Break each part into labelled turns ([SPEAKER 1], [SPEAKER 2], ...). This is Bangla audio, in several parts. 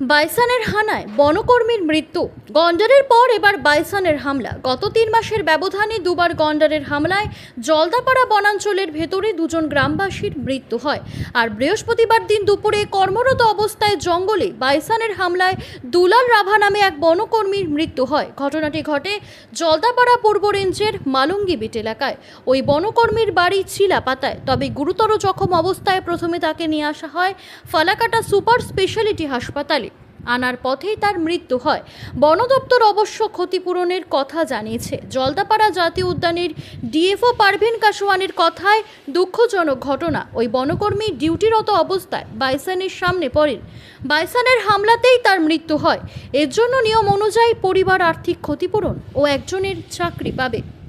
[SPEAKER 1] বাইসানের হানায় বনকর্মীর মৃত্যু। গন্ডারের পর এবার বাইসানের হামলা। গত তিন মাসের ব্যবধানে দুবার গন্ডারের হামলায় জলদাপাড়া বনাঞ্চলের ভেতরে দুজন গ্রামবাসীর মৃত্যু হয়। আর বৃহস্পতিবার দিন দুপুরে কর্মরত অবস্থায় জঙ্গলে বাইসানের হামলায় দুলাল রাভা নামে এক বনকর্মীর মৃত্যু হয়। ঘটনাটি ঘটে জলদাপাড়া পূর্ব রেঞ্জের মালুঙ্গি বিট এলাকায়। ওই বনকর্মীর বাড়ি চিলাপাতায়। তবে গুরুতর জখম অবস্থায় প্রথমে তাকে নিয়ে আসা হয় ফালাকাটা সুপার স্পেশালিটি হাসপাতালে। আনার পথেই তার মৃত্যু হয়। বন দপ্তর অবশ্য ক্ষতিপূরণের কথা জানিয়েছে। জলদাপাড়া জাতীয় উদ্যানের ডিএফও পারভিন কাশওয়ানের কথায় দুঃখজনক ঘটনা। ওই বনকর্মী ডিউটিরত অবস্থায় বাইসানের সামনে পড়েন। বাইসানের হামলাতেই তার মৃত্যু হয়। এর জন্য নিয়ম অনুযায়ী পরিবার আর্থিক ক্ষতিপূরণ ও একজনের চাকরি পাবে।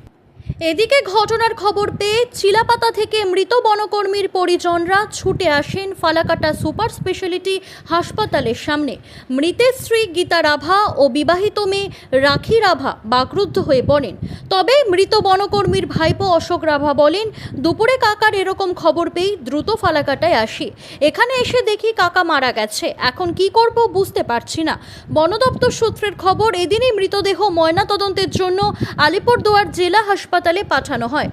[SPEAKER 1] এদিকে ঘটনার খবর পেয়ে চিলাপাতা থেকে মৃত বনকর্মীর পরিজনরা ছুটে আসেন ফালাকাটা সুপার স্পেশালিটি হাসপাতালের সামনে। মৃতের স্ত্রী গীতা রাভা ও বিবাহিত মেয়ে রাখি রাভা বাকরুদ্ধ হয়ে পড়েন। তবে মৃত বনকর্মীর ভাইপো অশোক রাভা বলেন, দুপুরে কাকার এরকম খবর পেয়েই দ্রুত ফালাকাটায় আসি। এখানে এসে দেখি কাকা মারা গেছে। এখন কি করব বুঝতে পারছি না। বন দপ্তর সূত্রের খবর, এদিনই মৃতদেহ ময়নাতদন্তের জন্য আলিপুরদুয়ার জেলা হাসপাতালে পাঠানো হয়।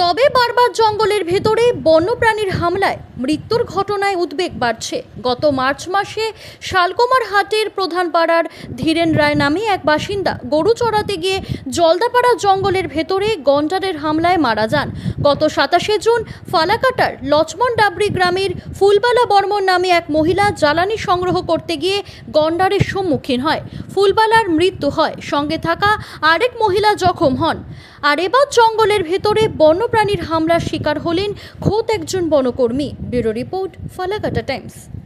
[SPEAKER 1] তবে বারবার জঙ্গলের ভেতরে বন্যপ্রাণীর হামলায় মৃত্যুর ঘটনায় উদ্বেগ বাড়ছে। গত মার্চ মাসে শালকুমার হাটের প্রধান পাড়ার ধীরেন রায় নামে এক বাসিন্দা গরু চড়াতে গিয়ে জলদাপাড়া জঙ্গলের ভেতরে গন্ডারের হামলায় মারা যান। গত সাতাশে জুন ফালাকাটার লক্ষ্মণ ডাবরি গ্রামের ফুলবালা বর্মন নামে এক মহিলা জ্বালানি সংগ্রহ করতে গিয়ে গন্ডারের সম্মুখীন হয়। ফুলবালার মৃত্যু হয়। সঙ্গে থাকা আরেক মহিলা জখম হন। আর এবার জঙ্গলের ভেতরে বন্যপ্রাণীর হামলার শিকার হলেন খোদ একজন বনকর্মী। Bureau report, Falakata Times.